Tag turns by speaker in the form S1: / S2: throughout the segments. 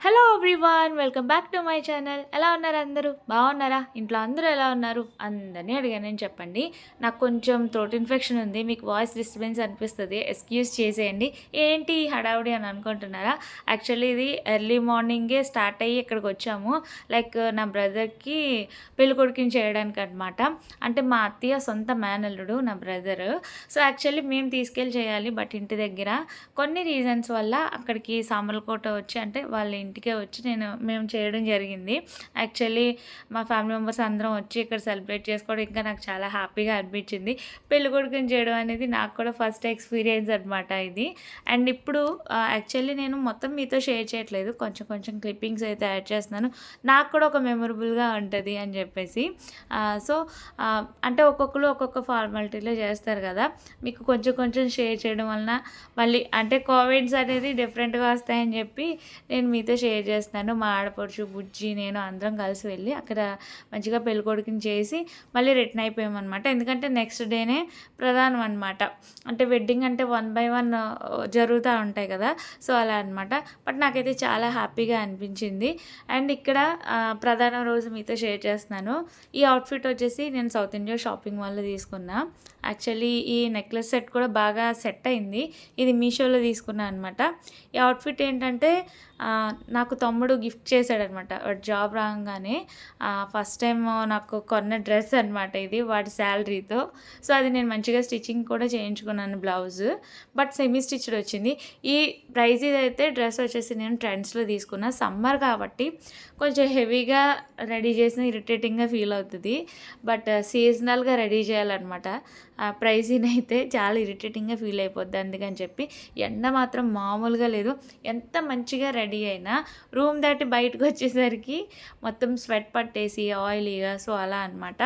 S1: Hello everyone welcome back to my channel ఎలా ఉన్నారు అందరూ? బాగున్నారా? ఇంట్లో అందరూ ఎలా ఉన్నారు? అందరినీ అడిగానని చెప్పండి. నాకు కొంచెం థ్రోట్ ఇన్ఫెక్షన్ ఉంది మీకు వాయిస్ డిస్టర్బెన్స్ అనిపిస్తుంది ఎక్స్క్యూజ్ చేసేయండి. ఏంటి హడావుడి అని అనుకుంటున్నారా? యాక్చువల్లీ ఇది ఎర్లీ మార్నింగే స్టార్ట్ అయ్యి ఇక్కడికి వచ్చాము. లైక్ నా బ్రదర్కి పెళ్ళి కొడుకుని చేయడానికి అనమాట అంటే మా అత్తయ్య సొంత మేనల్లుడు నా బ్రదర్ సో యాక్చువల్లీ మేము తీసుకెళ్ళి చేయాలి బట్ ఇంటి దగ్గర. కొన్ని రీజన్స్ వల్ల అక్కడికి సామర్లకోట వచ్చి అంటే వాళ్ళ ఇంటికే వచ్చి నేను మేము చేయడం జరిగింది. యాక్చువల్లీ మా ఫ్యామిలీ మెంబర్స్ అందరం వచ్చి ఇక్కడ సెలబ్రేట్ చేసుకోవడం ఇంకా నాకు చాలా హ్యాపీగా అనిపించింది. పెళ్ళికొడుకుని చేయడం అనేది నాకు కూడా ఫస్ట్ ఎక్స్పీరియన్స్ అనమాట ఇది. అండ్ ఇప్పుడు యాక్చువల్లీ నేను మొత్తం మీతో షేర్ చేయట్లేదు. కొంచెం కొంచెం క్లిప్పింగ్స్ అయితే యాడ్ చేస్తున్నాను. నాకు కూడా ఒక మెమొరబుల్గా ఉంటుంది అని చెప్పేసి. సో అంటే ఒక్కొక్కరు ఒక్కొక్క ఫార్మాలిటీలో చేస్తారు కదా. మీకు కొంచెం కొంచెం షేర్ చేయడం వలన మళ్ళీ అంటే కోవిడ్స్ అనేది డిఫరెంట్గా వస్తాయని చెప్పి నేను మీతో షేర్ చేస్తాను మా ఆడపడుచు బుజ్జి నేను అందరం కలిసి వెళ్ళి అక్కడ మంచిగా పెళ్ళికొడుకుని చేసి మళ్ళీ రిటర్న్ అయిపోయామన్నమాట. ఎందుకంటే నెక్స్ట్ డేనే ప్రధానం అనమాట అంటే వెడ్డింగ్ అంటే వన్ బై వన్ జరుగుతూ ఉంటాయి కదా. సో అలా అనమాట బట్ నాకైతే చాలా హ్యాపీగా అనిపించింది. అండ్ ఇక్కడ ప్రధాన రోజు మీతో షేర్ చేస్తున్నాను. ఈ అవుట్ఫిట్ వచ్చేసి నేను సౌత్ ఇండియా షాపింగ్ మాల్లో తీసుకున్నా. యాక్చువల్లీ ఈ నెక్లెస్ సెట్ కూడా బాగా సెట్ అయింది. ఇది మీషోలో తీసుకున్నా అనమాట ఈ అవుట్ఫిట్ ఏంటంటే నాకు తమ్ముడు గిఫ్ట్ చేశాడనమాట. వాడు జాబ్ రాగానే ఫస్ట్ టైం నాకు కొన్న డ్రెస్ అనమాట ఇది వాడి శాలరీతో. సో అది నేను మంచిగా స్టిచ్చింగ్ కూడా చేయించుకున్నాను బ్లౌజ్. బట్ సెమీ స్టిచ్డ్ వచ్చింది. ఈ ప్రైజ్ అయితే డ్రెస్ వచ్చేసి నేను ట్రెండ్స్లో తీసుకున్నా సమ్మర్ కాబట్టి కొంచెం హెవీగా రెడీ చేసిన ఇరిటేటింగ్గా ఫీల్ అవుతుంది. బట్ సీజనల్గా రెడీ చేయాలన్నమాట. ఆ ప్రైజీని అయితే చాలా ఇరిటేటింగ్గా ఫీల్ అయిపోద్ది అందుకని చెప్పి ఎండ మాత్రం మామూలుగా లేదు. ఎంత మంచిగా రెడీ అయినా రూమ్ దాటి బయటకు వచ్చేసరికి మొత్తం స్వెట్ పట్టేసి ఆయిలీగా సో అలా అనమాట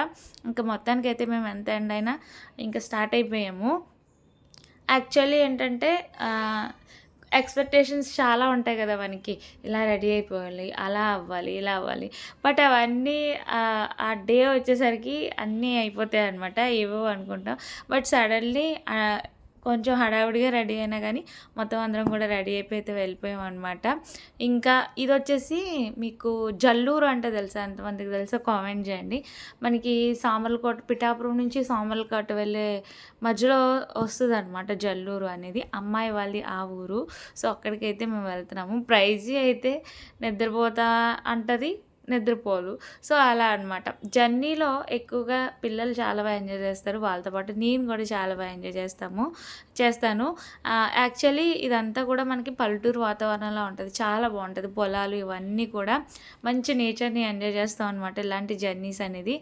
S1: ఇంకా మొత్తానికి అయితే మేము ఎంత ఎండ అయినా ఇంకా స్టార్ట్ అయిపోయాము. యాక్చువల్లీ ఏంటంటే ఎక్స్పెక్టేషన్స్ చాలా ఉంటాయి కదా మనకి. ఇలా రెడీ అయిపోవాలి అలా అవ్వాలి ఇలా అవ్వాలి. బట్ అవన్నీ ఆ- డే వచ్చేసరికి అన్నీ అయిపోతాయి అనమాట ఏవో అనుకుంటాం. బట్ సడన్లీ కొంచెం హడావుడిగా రెడీ అయినా కానీ మొత్తం అందరం కూడా రెడీ అయిపోయి అయితే వెళ్ళిపోయాం అనమాట ఇంకా ఇది వచ్చేసి మీకు జల్లూరు అంటే తెలుసా? ఎంతమందికి తెలుసా కామెంట్ చేయండి. మనకి సామర్లకోట పిఠాపురం నుంచి సామర్లకోట వెళ్ళే మధ్యలో వస్తుంది అనమాట జల్లూరు అనేది. అమ్మాయి వాళ్ళది ఆ ఊరు. సో అక్కడికైతే మేము వెళ్తున్నాము. ప్రైజీ అయితే నిద్రపోతా అంటది. నిద్రపోలు. సో అలా అనమాట జర్నీలో ఎక్కువగా పిల్లలు చాలా బాగా ఎంజాయ్ చేస్తారు. వాళ్ళతో పాటు నేను కూడా చాలా బాగా ఎంజాయ్ చేస్తాము చేస్తాను. యాక్చువల్లీ ఇదంతా కూడా మనకి పల్లెటూరు వాతావరణంలో ఉంటుంది. చాలా బాగుంటుంది. పొలాలు ఇవన్నీ కూడా మంచి నేచర్ని ఎంజాయ్ చేస్తాం అనమాట ఇలాంటి జర్నీస్ అనేది.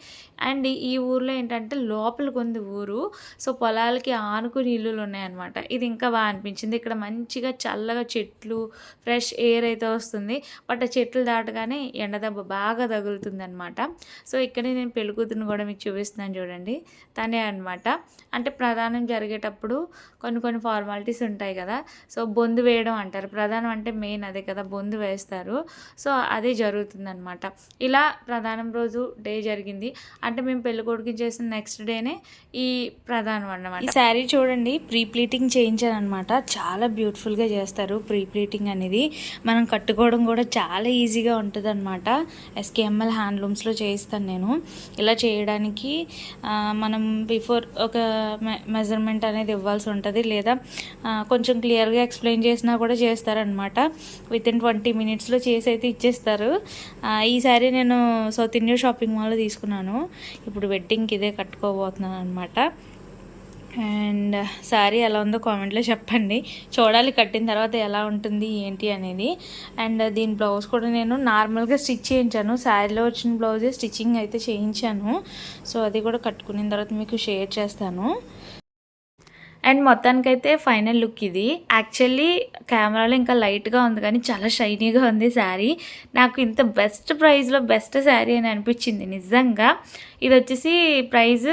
S1: అండ్ ఈ ఊర్లో ఏంటంటే లోపలికి ఉంది ఊరు. సో పొలాలకి ఆనుకుని ఇల్లులు ఉన్నాయన్నమాట ఇది ఇంకా బాగా అనిపించింది. ఇక్కడ మంచిగా చల్లగా చెట్లు ఫ్రెష్ ఎయిర్ అయితే వస్తుంది. బట్ ఆ చెట్లు దాటగానే ఎండ దెబ్బ బాగా తగులుతుంది అనమాట సో ఇక్కడే నేను పెళ్ళికూతురుని కూడా మీకు చూపిస్తున్నాను చూడండి. తనే అనమాట అంటే ప్రధానం జరిగేటప్పుడు కొన్ని కొన్ని ఫార్మాలిటీస్ ఉంటాయి కదా. సో బొందు వేయడం అంటారు. ప్రధానం అంటే మెయిన్ అదే కదా బొందు వేస్తారు. సో అదే జరుగుతుందనమాట ఇలా ప్రధానం రోజు డే జరిగింది. అంటే మేము పెళ్ళికొడుకు చేసిన నెక్స్ట్ డేనే ఈ ప్రధానం అన్నమాట. ఈ శారీ చూడండి ప్రీ ప్లీటింగ్ చేయించాను అనమాట చాలా బ్యూటిఫుల్గా చేస్తారు ప్రీ ప్లీటింగ్ అనేది. మనం కట్టుకోవడం కూడా చాలా ఈజీగా ఉంటుంది అనమాట ఎస్కేఎంఎల్ హ్యాండ్లూమ్స్లో చేయిస్తాను నేను. ఇలా చేయడానికి మనం బిఫోర్ ఒక మెజర్మెంట్ అనేది ఇవ్వాల్సి ఉంటుంది. లేదా కొంచెం క్లియర్గా ఎక్స్ప్లెయిన్ చేసినా కూడా చేస్తారనమాట. విత్ ఇన్ ట్వంటీ మినిట్స్లో చేసి అయితే ఇచ్చేస్తారు ఈసారి నేను సౌత్ ఇండియా షాపింగ్ మాల్లో తీసుకున్నాను. ఇప్పుడు వెడ్డింగ్కి ఇదే కట్టుకోబోతున్నాను అనమాట అండ్ శారీ ఎలా ఉందో కామెంట్లో చెప్పండి. చూడాలి కట్టిన తర్వాత ఎలా ఉంటుంది ఏంటి అనేది. అండ్ దీని బ్లౌజ్ కూడా నేను నార్మల్గా స్టిచ్ చేయించాను. శారీలో వచ్చిన బ్లౌజే స్టిచ్చింగ్ అయితే చేయించాను. సో అది కూడా కట్టుకున్న తర్వాత మీకు షేర్ చేస్తాను. అండ్ మొత్తానికైతే ఫైనల్ లుక్ ఇది. యాక్చువల్లీ కెమెరాలో ఇంకా లైట్గా ఉంది కానీ చాలా షైనీగా ఉంది శారీ. నాకు ఇంత బెస్ట్ ప్రైస్లో బెస్ట్ శారీ అని అనిపించింది నిజంగా. ఇది వచ్చేసి ప్రైస్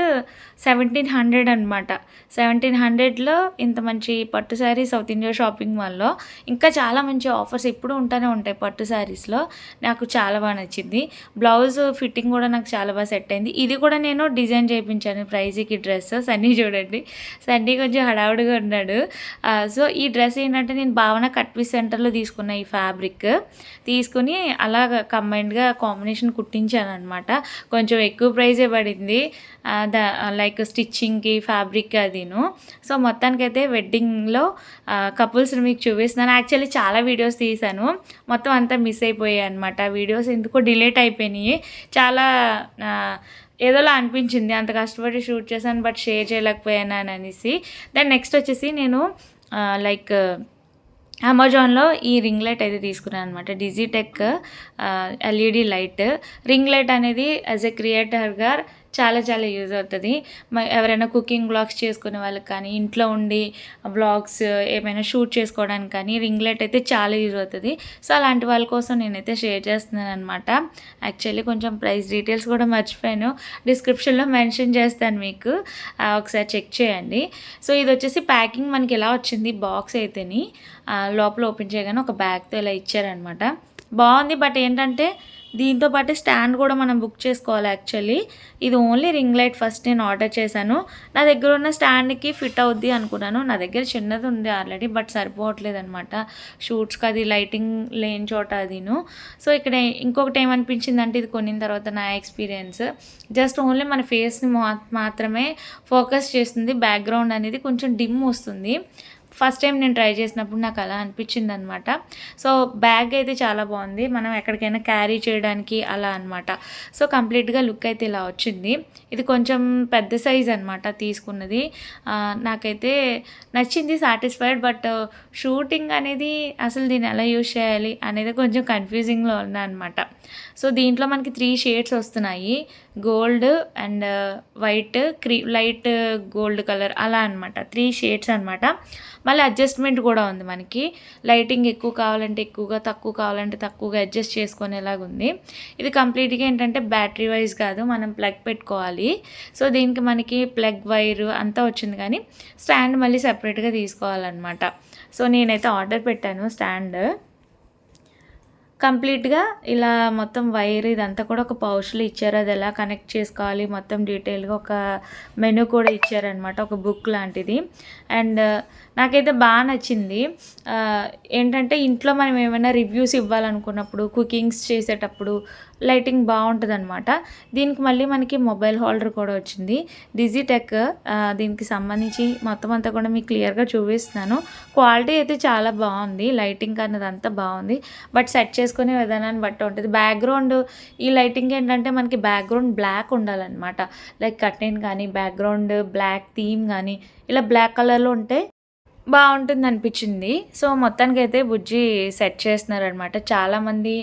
S1: సెవెంటీన్ హండ్రెడ్ అనమాట సెవెంటీన్ హండ్రెడ్లో ఇంత మంచి పట్టు శారీ సౌత్ ఇండియా షాపింగ్ మాల్లో ఇంకా చాలా మంచి ఆఫర్స్ ఎప్పుడూ ఉంటూనే ఉంటాయి పట్టు శారీస్లో. నాకు చాలా బాగా నచ్చింది. బ్లౌజ్ ఫిట్టింగ్ కూడా నాకు చాలా బాగా సెట్ అయింది. ఇది కూడా నేను డిజైన్ చేయించాను ప్రైజీకి డ్రెస్. సన్నీ చూడండి. సన్నీ కొంచెం హడావుడిగా ఉన్నాడు. సో ఈ డ్రెస్ ఏంటంటే నేను భావన కట్వి సెంటర్లో తీసుకున్న ఈ ఫ్యాబ్రిక్. తీసుకుని అలా కంబైన్డ్గా కాంబినేషన్ కుట్టించాను అనమాట కొంచెం ఎక్కువ ప్రైస్ ప్రైజే పడింది. దా లైక్ స్టిచ్చింగ్కి ఫ్యాబ్రిక్ అదిను. సో మొత్తానికైతే వెడ్డింగ్లో కపుల్స్ని మీకు చూపిస్తున్నాను. యాక్చువల్లీ చాలా వీడియోస్ తీశాను. మొత్తం అంతా మిస్ అయిపోయాయి అనమాట వీడియోస్ ఎందుకో డిలేట్ అయిపోయినాయి. చాలా ఏదోలా అనిపించింది. అంత కష్టపడి షూట్ చేశాను బట్ షేర్ చేయలేకపోయాను అని అనేసి. దెన్ నెక్స్ట్ వచ్చేసి నేను లైక్ అమెజాన్లో ఈ రింగ్ లైట్ అయితే తీసుకున్నాను అనమాట Digitek LED light ring light అనేది యాజ్ ఎ క్రియేటర్గా చాలా చాలా యూజ్ అవుతుంది. ఎవరైనా కుకింగ్ బ్లాగ్స్ చేసుకునే వాళ్ళకి కానీ ఇంట్లో ఉండి బ్లాగ్స్ ఏమైనా షూట్ చేసుకోవడానికి కానీ రింగ్ లైట్ అయితే చాలా యూజ్ అవుతుంది. సో అలాంటి వాళ్ళ కోసం నేనైతే షేర్ చేస్తున్నాను అనమాట యాక్చువల్లీ కొంచెం ప్రైస్ డీటెయిల్స్ కూడా మర్చిపోయాను. డిస్క్రిప్షన్లో మెన్షన్ చేస్తాను మీకు. ఒకసారి చెక్ చేయండి. సో ఇది వచ్చేసి ప్యాకింగ్ మనకి ఎలా వచ్చింది? బాక్స్ అయితేని లోపల ఓపెన్ చేయగానే ఒక బ్యాగ్తో ఇలా ఇచ్చారనమాట బాగుంది బట్ ఏంటంటే దీంతో పాటు స్టాండ్ కూడా మనం బుక్ చేసుకోవాలి యాక్చువల్లీ. ఇది ఓన్లీ రింగ్ లైట్ ఫస్ట్ నేను ఆర్డర్ చేశాను. నా దగ్గర ఉన్న స్టాండ్కి ఫిట్ అవుద్ది అనుకున్నాను. నా దగ్గర చిన్నది ఉంది ఆల్రెడీ బట్ సరిపోవట్లేదు అనమాట షూట్స్కి అది లైటింగ్ లేని చోట అదిను. సో ఇక్కడ ఇంకొకటి ఏమనిపించింది అంటే ఇది కొనిన తర్వాత నా ఎక్స్పీరియన్స్. జస్ట్ ఓన్లీ మన ఫేస్ని మాత్రమే ఫోకస్ చేస్తుంది. బ్యాక్గ్రౌండ్ అనేది కొంచెం డిమ్ వస్తుంది. ఫస్ట్ టైం నేను ట్రై చేసినప్పుడు నాకు అలా అనిపించింది అనమాట సో బ్యాగ్ అయితే చాలా బాగుంది. మనం ఎక్కడికైనా క్యారీ చేయడానికి అలా అనమాట సో కంప్లీట్గా లుక్ అయితే ఇలా వచ్చింది. ఇది కొంచెం పెద్ద సైజ్ అనమాట తీసుకున్నది. నాకైతే నచ్చింది సాటిస్ఫైడ్ బట్ షూటింగ్ అనేది అసలు దీన్ని ఎలా యూజ్ చేయాలి అనేది కొంచెం కన్ఫ్యూజింగ్లో ఉన్నా అనమాట సో దీంట్లో మనకి త్రీ షేడ్స్ వస్తున్నాయి. గోల్డ్ అండ్ uh, వైట్ క్రీ లైట్ గోల్డ్ కలర్ అలా అనమాట త్రీ షేడ్స్ అనమాట మళ్ళీ అడ్జస్ట్మెంట్ కూడా ఉంది మనకి. లైటింగ్ ఎక్కువ కావాలంటే ఎక్కువగా తక్కువ కావాలంటే తక్కువగా అడ్జస్ట్ చేసుకునేలాగా ఉంది. ఇది కంప్లీట్గా ఏంటంటే బ్యాటరీ వైజ్ కాదు మనం ప్లగ్ పెట్టుకోవాలి. సో దీనికి మనకి ప్లగ్ వైర్ అంతా వచ్చింది కానీ స్టాండ్ మళ్ళీ సపరేట్గా తీసుకోవాలన్నమాట. సో నేనైతే ఆర్డర్ పెట్టాను స్టాండ్. కంప్లీట్గా ఇలా మొత్తం వైర్ ఇదంతా కూడా ఒక పౌచ్లో ఇచ్చారు. అది ఎలా కనెక్ట్ చేసుకోవాలి? మొత్తం డీటెయిల్గా ఒక మెనూ కూడా ఇచ్చారనమాట ఒక బుక్ లాంటిది. అండ్ నాకైతే బాగా నచ్చింది. ఏంటంటే ఇంట్లో మనం ఏమైనా రివ్యూస్ ఇవ్వాలనుకున్నప్పుడు కుకింగ్స్ చేసేటప్పుడు లైటింగ్ బాగుంటుందన్నమాట. దీనికి మళ్ళీ మనకి మొబైల్ హోల్డర్ కూడా వచ్చింది. డిజిటెక్ దీనికి సంబంధించి మొత్తం అంతా కూడా మీకు క్లియర్గా చూపిస్తున్నాను. క్వాలిటీ అయితే చాలా బాగుంది. లైటింగ్ అన్నది అంతా బాగుంది. బట్ సెట్ చేసి చేసుకునే విధానాన్ని బట్టి ఉంటుంది. బ్యాక్గ్రౌండ్ ఈ లైటింగ్ ఏంటంటే మనకి బ్యాక్గ్రౌండ్ బ్లాక్ ఉండాలన్నమాట. లైక్ కర్టెన్ కానీ బ్యాక్గ్రౌండ్ బ్లాక్ థీమ్ కానీ ఇలా బ్లాక్ కలర్లో ఉంటే బాగుంటుంది అనిపించింది సో మొత్తానికి అయితే బుజ్జి సెట్ చేస్తున్నారనమాట చాలామంది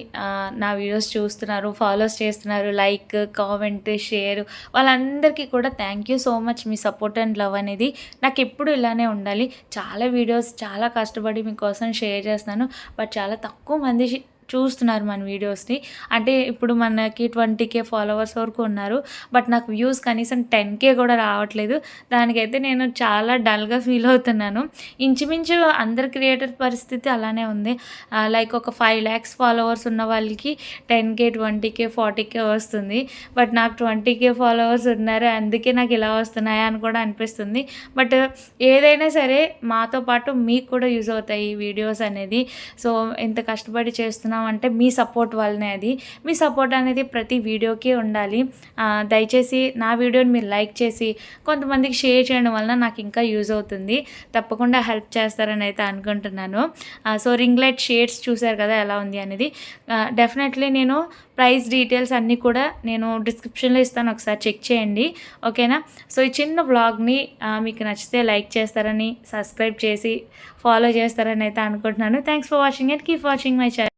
S1: నా వీడియోస్ చూస్తున్నారు ఫాలోస్ చేస్తున్నారు లైక్ కామెంట్ షేర్ వాళ్ళందరికీ కూడా థ్యాంక్ యూ సో మచ్ మీ సపోర్ట్ అండ్ లవ్ అనేది నాకు ఎప్పుడు ఇలానే ఉండాలి. చాలా వీడియోస్ చాలా కష్టపడి మీకోసం షేర్ చేస్తున్నాను. బట్ చాలా తక్కువ మంది చూస్తున్నారు మన వీడియోస్ని. అంటే ఇప్పుడు మనకి ట్వంటీ కే ఫాలోవర్స్ వరకు ఉన్నారు. బట్ నాకు వ్యూస్ కనీసం టెన్ కే కూడా రావట్లేదు. దానికైతే నేను చాలా డల్గా ఫీల్ అవుతున్నాను. ఇంచుమించు అందరి క్రియేటర్ పరిస్థితి అలానే ఉంది. లైక్ ఒక ఫైవ్ ల్యాక్స్ ఫాలోవర్స్ ఉన్న వాళ్ళకి ten K twenty K forty K వస్తుంది. బట్ నాకు ట్వంటీ కే ఫాలోవర్స్ ఉన్నారు. అందుకే నాకు ఇలా వస్తున్నాయా అని కూడా అనిపిస్తుంది. బట్ ఏదైనా సరే మాతో పాటు మీకు కూడా యూజ్ అవుతాయి ఈ వీడియోస్ అనేది. సో ఇంత కష్టపడి చేస్తున్న అంటే మీ సపోర్ట్ వల్లనే అది. మీ సపోర్ట్ అనేది ప్రతి వీడియోకి ఉండాలి. దయచేసి నా వీడియోని మీరు లైక్ చేసి కొంతమందికి షేర్ చేయడం వలన నాకు ఇంకా యూజ్ అవుతుంది. తప్పకుండా హెల్ప్ చేస్తారని అయితే అనుకుంటున్నాను. సో రింగ్ లైట్ షేడ్స్ చూసారు కదా ఎలా ఉంది అనేది. డెఫినెట్లీ నేను ప్రైస్ డీటెయిల్స్ అన్నీ కూడా నేను డిస్క్రిప్షన్లో ఇస్తాను. ఒకసారి చెక్ చేయండి. ఓకేనా? సో ఈ చిన్న బ్లాగ్ని మీకు నచ్చితే లైక్ చేస్తారని సబ్స్క్రైబ్ చేసి ఫాలో చేస్తారని అయితే అనుకుంటున్నాను. Thanks for watching and keep watching my channel.